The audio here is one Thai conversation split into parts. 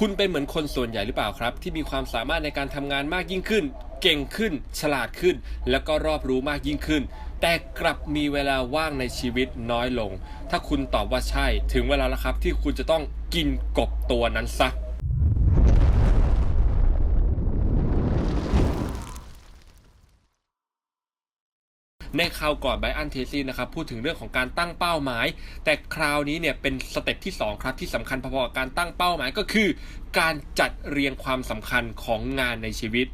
คุณเป็นเหมือนคนส่วนใหญ่หรือเปล่าครับ ที่มีความสามารถในการทำงานมากยิ่งขึ้น เก่งขึ้น ฉลาดขึ้น แล้วก็รอบรู้มากยิ่งขึ้น แต่กลับมีเวลาว่างในชีวิตน้อยลง ถ้าคุณตอบว่าใช่ ถึงเวลาแล้วครับที่คุณจะต้องกินกบตัวนั้นซะ ในคราวก่อนไบอันเทซี่นะครับพูดถึงเรื่องของการตั้งเป้าหมาย แต่คราวนี้เนี่ยเป็นสเต็ปที่ 2 ครับที่สำคัญพอๆกับการตั้งเป้าหมายก็คือ การจัดเรียงความสำคัญของงานในชีวิต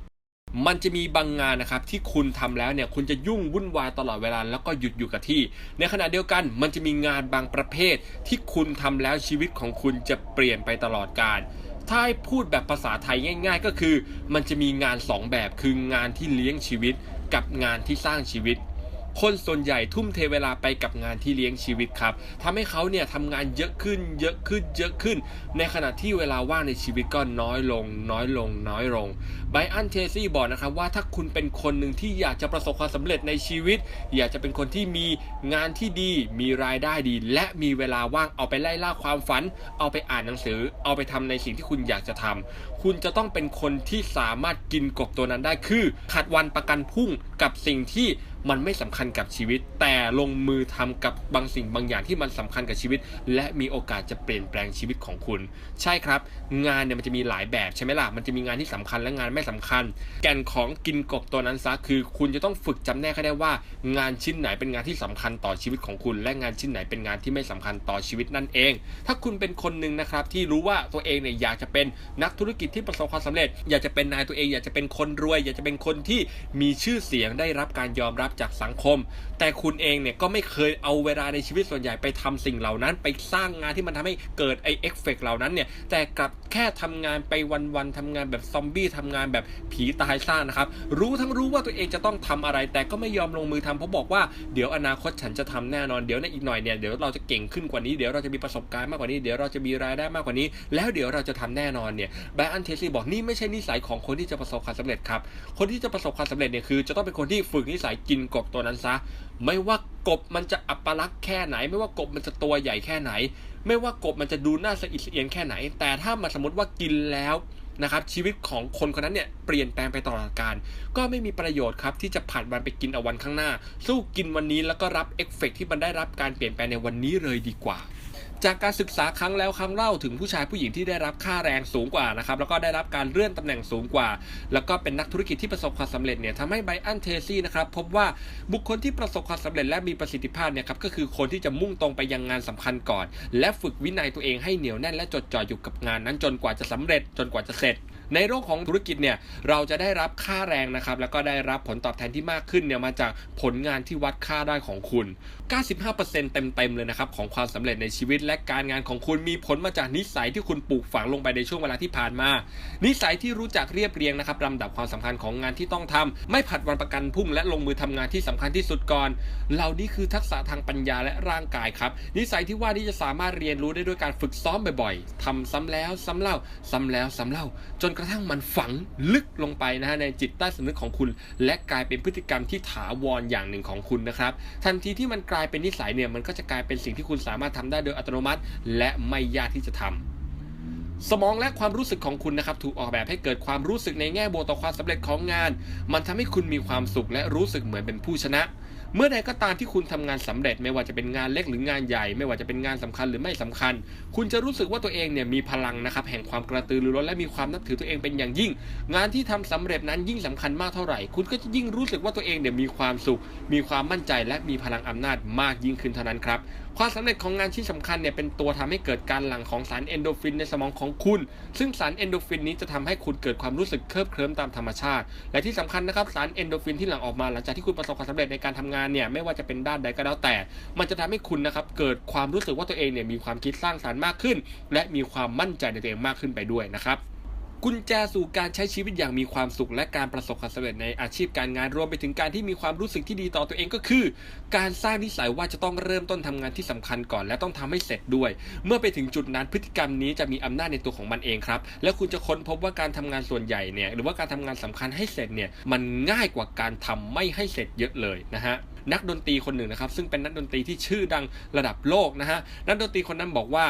มันจะมีบางงานนะครับที่คุณทำแล้วเนี่ยคุณจะยุ่งวุ่นวายตลอดเวลาแล้วก็หยุดอยู่กับที่ ในขณะเดียวกันมันจะมีงานบางประเภท ที่คุณทำแล้วชีวิตของคุณจะเปลี่ยนไปตลอดกาลถ้าให้พูดแบบภาษาไทยง่าย ๆ ก็คือ มันจะมีงาน 2 แบบคืองานที่เลี้ยงชีวิต กับงานที่สร้างชีวิต คนส่วนใหญ่ทุ่มเทเวลาไปกับงานที่เลี้ยงชีวิตครับทำให้เขาเนี่ยทำงานเยอะขึ้น เยอะขึ้น เยอะขึ้น ในขณะที่เวลาว่างในชีวิตก็น้อยลง น้อยลง น้อยลงไบอันเทซี่บอกนะครับว่าถ้าคุณเป็นคนหนึ่งที่อยากจะประสบความสำเร็จในชีวิต อยากจะเป็นคนที่มีงานที่ดี มีรายได้ดี และมีเวลาว่างเอาไปไล่ล่าความฝัน เอาไปอ่านหนังสือ เอาไปทำในสิ่งที่คุณอยากจะทำคุณจะต้องเป็นคนที่สามารถกินกบตัวนั้นได้คือขัดวันประกันพรุ่งกับสิ่งที่ มันไม่สำคัญกับชีวิต แต่ลงมือทำกับบางสิ่งบางอย่างที่มันสำคัญกับชีวิต และมีโอกาสจะเปลี่ยนแปลงชีวิตของคุณ ใช่ครับ งานเนี่ยมันจะมีหลายแบบใช่ไหมล่ะมันจะมีงานที่สำคัญและงานไม่สำคัญ แก่นของกินกบตัวนั้นซะคือ คุณจะต้องฝึกจำแนกให้ได้ว่า งานชิ้นไหนเป็นงานที่สำคัญต่อชีวิตของคุณ และงานชิ้นไหนเป็นงานที่ไม่สำคัญต่อชีวิตนั่นเอง ถ้าคุณเป็นคนหนึ่งนะครับที่รู้ว่าตัวเองเนี่ยอยากจะเป็นนักธุรกิจที่ประสบความสำเร็จ อยากจะเป็นนายตัวเอง อยากจะเป็นคนรวย อยากจะเป็นคนที่มีชื่อเสียงได้รับการยอมรับจากสังคม แต่คุณเองเนี่ยก็ไม่เคยเอาเวลาในชีวิตส่วนใหญ่ไปทำสิ่งเหล่านั้น ไปสร้างงานที่มันทำให้เกิดไอเอฟเฟกเหล่านั้นเนี่ยแต่กลับแค่ทำงานไปวันๆทำงานแบบซอมบี้ทำงานแบบผีตายซ่านะครับรู้ทั้งรู้ว่าตัวเองจะต้องทำอะไร แต่ก็ไม่ยอมลงมือทำเพราะบอกว่าเดี๋ยวอนาคตฉันจะทำแน่นอนเดี๋ยวในอีกหน่อยเนี่ยเดี๋ยวเราจะเก่งขึ้นกว่านี้เดี๋ยวเราจะมีประสบการณ์มากกว่านี้เดี๋ยวเราจะมีรายได้มากกว่านี้ แล้วเดี๋ยวเราจะทำแน่นอนเนี่ยไบอันเทสซี่บอกนี่ไม่ใช่นิสัยของคนที่จะประสบความสำเร็จครับคนที่จะประสบความสำเร็จเนี่ยคือจะต้องเป็นคนที่ฝึกนิสัยกินกบตัวนั้นซะ ไม่ว่ากบมันจะอัปลักษณ์แค่ไหน ไม่ว่ากบมันจะตัวใหญ่แค่ไหน ไม่ว่ากบมันจะดูน่าสะอิดสะเอียนแค่ไหน แต่ถ้ามาสมมติว่ากินแล้วนะครับชีวิตของคนคนนั้นเนี่ยเปลี่ยนแปลงไปตลอดกาลก็ไม่มีประโยชน์ครับที่จะผ่านวันไปกินเอาวันข้างหน้า สู้กินวันนี้แล้วก็รับเอฟเฟกต์ที่มันได้รับการเปลี่ยนแปลงในวันนี้เลยดีกว่า จากการศึกษาครั้งแล้วครั้งเล่าถึงผู้ชายผู้หญิงที่ได้รับค่าแรงสูงกว่านะครับแล้วก็ได้รับการเลื่อนตำแหน่งสูงกว่า แล้วก็เป็นนักธุรกิจที่ประสบความสำเร็จเนี่ยทำให้ไบอันเทซี่นะครับพบว่าบุคคลที่ประสบความสำเร็จและมีประสิทธิภาพเนี่ยครับก็คือคนที่จะมุ่งตรงไปยังงานสำคัญก่อน และฝึกวินัยตัวเองให้เหนียวแน่นและจดจ่ออยู่กับงานนั้นจนกว่าจะสำเร็จจนกว่าจะเสร็จ ในโลกของธุรกิจเนี่ยเราจะได้รับค่าแรงนะครับแล้วก็ได้รับผลตอบแทนที่มากขึ้นเนี่ยมาจากผลงานที่วัดค่าได้ของคุณ 95%เต็มๆเลยนะครับของความสำเร็จในชีวิตและการงานของคุณมีผลมาจากนิสัยที่คุณปลูกฝังลงไปในช่วงเวลาที่ผ่านมา นิสัยที่รู้จักเรียบเรียงนะครับลำดับความสำคัญของงานที่ต้องทำไม่ผัดวันประกันพรุ่งและลงมือทำงานที่สำคัญที่สุดก่อน เหล่านี้คือทักษะทางปัญญาและร่างกายครับ นิสัยที่ว่านี้จะสามารถเรียนรู้ได้ด้วยการฝึกซ้อมบ่อยๆทำซ้ำแล้วซ้ำเล่า ซ้ำแล้วซ้ำเล่าจนกระทั่งมันฝังลึกลงไปนะฮะในจิตใต้สำนึกของคุณ และกลายเป็นพฤติกรรมที่ถาวรอย่างหนึ่งของคุณนะครับ ทันทีที่มันกลายเป็นนิสัยเนี่ยมันก็จะกลายเป็นสิ่งที่คุณสามารถทำได้โดยอัตโนมัติ และไม่ยากที่จะทำสมองและความรู้สึกของคุณนะครับถูกออกแบบให้เกิดความรู้สึกในแง่บวกต่อความสำเร็จของงาน มันทำให้คุณมีความสุขและรู้สึกเหมือนเป็นผู้ชนะ เมื่อใดก็ตามที่คุณทำงานสำเร็จ ไม่ว่าจะเป็นงานเล็กหรืองานใหญ่ ไม่ว่าจะเป็นงานสำคัญหรือไม่สำคัญ คุณจะรู้สึกว่าตัวเองเนี่ยมีพลังนะครับแห่งความกระตือรือร้นและมีความนับถือตัวเองเป็นอย่างยิ่ง งานที่ทำสำเร็จนั้นยิ่งสำคัญมากเท่าไหร่ คุณก็จะยิ่งรู้สึกว่าตัวเองเนี่ยมีความสุข มีความมั่นใจและมีพลังอำนาจมากยิ่งขึ้นเท่านั้นครับความสำเร็จของงานที่สำคัญเนี่ยเป็นตัวทำให้เกิดการหลั่งของสารเอนโดฟินในสมองของคุณ ซึ่งสารเอนโดฟินนี้จะทำให้คุณเกิดความรู้สึกเคลิบเคลิ้มตามธรรมชาติ และที่สำคัญนะครับสารเอนโดฟินที่หลั่งออกมาหลังจากที่คุณประสบความสำเร็จในการทำงานเนี่ยไม่ว่าจะเป็นด้านใดก็แล้วแต่ มันจะทำให้คุณนะครับเกิดความรู้สึกว่าตัวเองเนี่ยมีความคิดสร้างสรรค์มากขึ้น และมีความมั่นใจในตัวเองมากขึ้นไปด้วยนะครับ กุญแจสู่การใช้ชีวิตอย่างมีความสุข และการประสบความสำเร็จในอาชีพการงานรวมไปถึงการที่มีความรู้สึกที่ดีต่อตัวเองก็คือ การสร้างนิสัยว่าจะต้องเริ่มต้นทำงานที่สำคัญก่อน และต้องทำให้เสร็จด้วย เมื่อไปถึงจุดนั้นพฤติกรรมนี้จะมีอำนาจในตัวของมันเองครับ และคุณจะค้นพบว่าการทำงานส่วนใหญ่เนี่ยหรือว่าการทำงานสำคัญให้เสร็จเนี่ยมันง่ายกว่าการทำไม่ให้เสร็จเยอะเลยนะฮะนักดนตรีคนหนึ่งนะครับซึ่งเป็นนักดนตรีที่ชื่อดังระดับโลกนะฮะนักดนตรีคนนั้นบอกว่า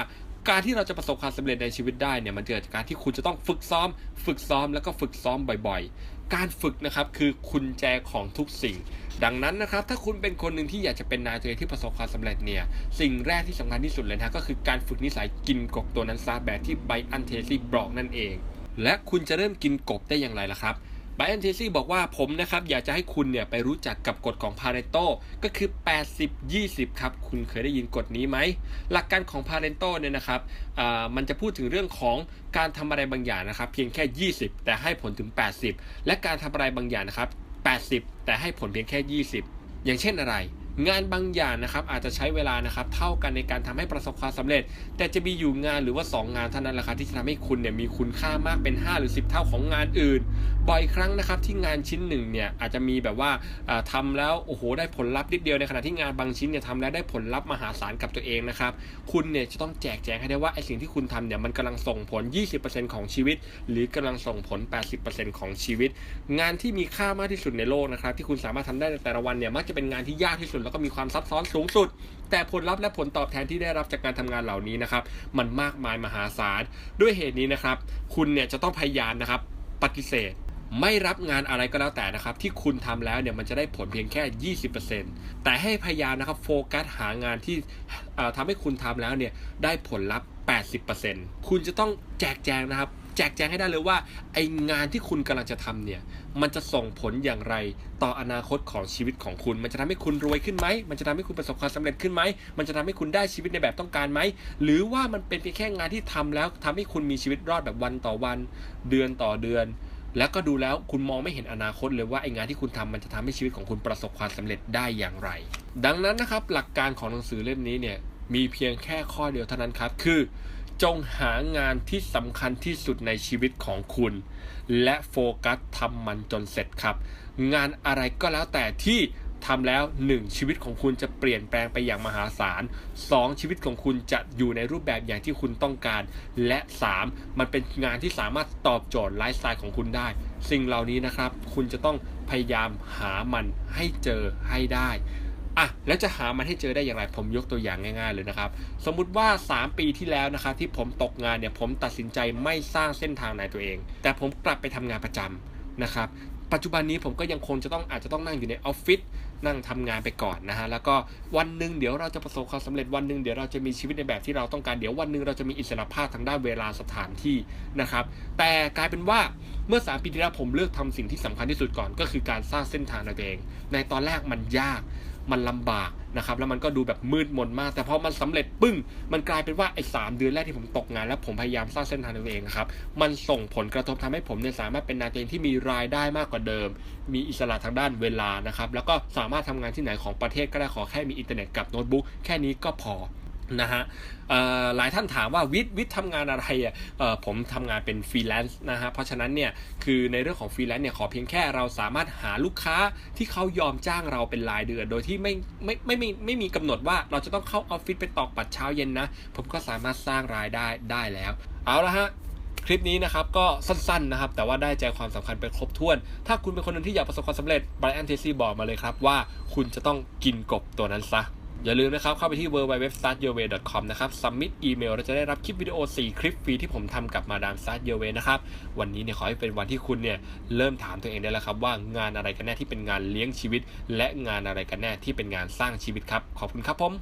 การที่เราจะประสบความสำเร็จในชีวิตได้เนี่ยมันเกิดจากการที่คุณจะต้องฝึกซ้อม ฝึกซ้อมแล้วก็ฝึกซ้อมบ่อยๆ การฝึกนะครับคือคุณแจของทุกสิ่ง ดังนั้นนะครับถ้าคุณเป็นคนหนึ่งที่อยากจะเป็นนายตัวเองที่ประสบความสำเร็จเนี่ยสิ่งแรกที่สำคัญที่สุดเลยนะก็คือการฝึกนิสัยกินกบตัวนั้นซะแบบที่ไบอันเทซี่บอกนั่นเอง และคุณจะเริ่มกินกบได้อย่างไรล่ะครับ ไบอันเทซี่บอกว่าผมนะครับอยากจะให้คุณเนี่ยไปรู้จักกับกฎของพาเรโตก็คือ 80 20 ครับ คุณเคยได้ยินกฎนี้ไหม หลักการของพาเรโตเนี่ยนะครับมันจะพูดถึงเรื่องของการทำอะไรบางอย่างนะครับ เพียงแค่ 20 แต่ให้ผลถึง 80 และการทำอะไรบางอย่างนะครับ 80 แต่ให้ผลเพียงแค่ 20 อย่างเช่นอะไร งานบางอย่างนะครับอาจจะใช้เวลานะครับเท่ากันในการทำให้ประสบความสำเร็จ แต่จะมีอยู่งานหรือว่า 2 งานเท่านั้นแหละครับที่จะทำให้คุณเนี่ยมีคุณค่ามากเป็น 5 หรือ 10 เท่าของงานอื่น บ่อยครั้งนะครับที่งานชิ้นหนึ่งเนี่ยอาจจะมีแบบว่าทำแล้วโอ้โหได้ผลลัพธ์นิดเดียวในขณะที่งานบางชิ้นเนี่ยทำแล้วได้ผลลัพธ์มหาศาลกับตัวเองนะครับคุณเนี่ยจะต้องแจกแจงให้ได้ว่าไอสิ่งที่คุณทำเนี่ยมันกำลังส่งผล 20%ของชีวิต หรือกำลังส่งผล 80%ของชีวิต งานที่มีค่ามากที่สุดในโลกนะครับที่คุณสามารถทำได้ในแต่ละวันเนี่ยมักจะเป็นงานที่ยากที่สุดแล้วก็มีความซับซ้อนสูงสุด แต่ผลลัพธ์และผลตอบแทนที่ได้รับจากการทำงานเหล่านี้นะครับมันมากมายมหาศาลด้วยเหตุนี้นะครับ คุณเนี่ยจะต้องพยายามนะครับปฏิเสธไม่รับงานอะไรก็แล้วแต่นะครับ ที่คุณทำแล้วเนี่ยมันจะได้ผลเพียงแค่ 20%แต่ให้พยายามนะครับโฟกัสหางานที่ทำให้คุณทำแล้วเนี่ยได้ผลลัพธ์ 80%คุณจะต้องแจกแจงนะครับ จกแจงให้ได้เลยว่าไองานที่คุณกำลังจะทำเนี่ยมันจะส่งผลอย่างไรต่ออนาคตของชีวิตของคุณ มันจะทำให้คุณรวยขึ้นไหมมันจะทำให้คุณประสบความสำเร็จขึ้นไหมมันจะทำให้คุณได้ชีวิตในแบบต้องการไหมหรือว่ามันเป็นเพียงแค่งานที่ทำแล้วทำให้คุณมีชีวิตรอดแบบวันต่อวัน เดือนต่อเดือน แล้วก็ดูแล้วคุณมองไม่เห็นอนาคตเลยว่าไองานที่คุณทำมันจะทำให้ชีวิตของคุณประสบความสำเร็จได้อย่างไร ดังนั้นนะครับหลักการของหนังสือเล่มนี้เนี่ยมีเพียงแค่ข้อเดียวเท่านั้นครับคือ จงหางานที่สำคัญที่สุดในชีวิตของคุณ และโฟกัสทำมันจนเสร็จครับ งานอะไรก็แล้วแต่ที่ทำแล้ว 1. ชีวิตของคุณจะเปลี่ยนแปลงไปอย่างมหาศาล 2. ชีวิตของคุณจะอยู่ในรูปแบบอย่างที่คุณต้องการ และ 3. มันเป็นงานที่สามารถตอบโจทย์ไลฟ์สไตล์ของคุณได้ สิ่งเหล่านี้นะครับ คุณจะต้องพยายามหามันให้เจอให้ได้ อะแล้วจะหามันให้เจอได้อย่างไรผมยกตัวอย่างง่ายๆเลยนะครับ สมมุติว่า 3 ปีที่แล้วนะครับที่ผมตกงานเนี่ยผมตัดสินใจไม่สร้างเส้นทางในตัวเอง แต่ผมกลับไปทำงานประจำนะครับปัจจุบันนี้ผมก็ยังคงจะต้องอาจจะต้องนั่งอยู่ในออฟฟิศนั่งทำงานไปก่อนนะฮะแล้วก็วันหนึ่งเดี๋ยวเราจะประสบความสำเร็จวันหนึ่งเดี๋ยวเราจะมีชีวิตในแบบที่เราต้องการเดี๋ยววันหนึ่งเราจะมีอิสรภาพทางด้านเวลาสถานที่นะครับแต่กลายเป็นว่าเมื่อ 3 ปีที่แล้วผมเลือกทำสิ่งที่สำคัญที่สุดก่อน ก็คือการสร้างเส้นทางในตัวเอง ในตอนแรกมันยาก มันลำบากนะครับแล้วมันก็ดูแบบมืดมนมาก แต่พอมันสำเร็จปึ้ง มันกลายเป็นว่าไอ้สเดือนแรกที่ผมตกงาน แล้วผมพยายามสร้างเส้นทางตัวเองครับมันส่งผลกระทบทำให้ผมเนี่ยสามารถเป็นนายตัวเองที่มีรายได้มากกว่าเดิม มีอิสระทางด้านเวลานะครับแล้วก็สามารถทำงานที่ไหนของประเทศก็ได้ขอแค่มีอินเทอร์เน็ตกับโน้ตบุ๊กแค่นี้ก็พอ นะฮะหลายท่านถามว่าวิทย์วิทย์ทำงานอะไรอะผมทำงานเป็นฟรีแลนซ์นะฮะเพราะฉะนั้นเนี่ยคือในเรื่องของฟรีแลนซ์เนี่ยขอเพียงแค่เราสามารถหาลูกค้าที่เขายอมจ้างเราเป็นรายเดือน โดยที่ไม่ไม่ไม่ไม่ไม่มีกำหนดว่าเราจะต้องเข้าออฟฟิศไปตอกปัดเช้าเย็นนะ ผมก็สามารถสร้างรายได้ได้แล้ว เอาละฮะคลิปนี้นะครับก็สั้นๆนะครับ แต่ว่าได้ใจความสำคัญไปครบถ้วน ถ้าคุณเป็นคนนึงที่อยากประสบความสำเร็จไบรอันเทซี่บอกมาเลยครับว่า คุณจะต้องกินกบตัวนั้นซะ อย่าลืมนะครับ เข้าไปที่ www.startyourway.com นะครับ submit อีเมลเราจะได้รับคลิปวิดีโอ 4 คลิปฟรีที่ผมทำกับมาดาม Start Your Way นะครับ วันนี้เนี่ยขอให้เป็นวันที่คุณเนี่ยเริ่มถามตัวเองได้แล้วครับ ว่างานอะไรกันแน่ที่เป็นงานเลี้ยงชีวิต และงานอะไรกันแน่ที่เป็นงานสร้างชีวิตครับ ขอบคุณครับผม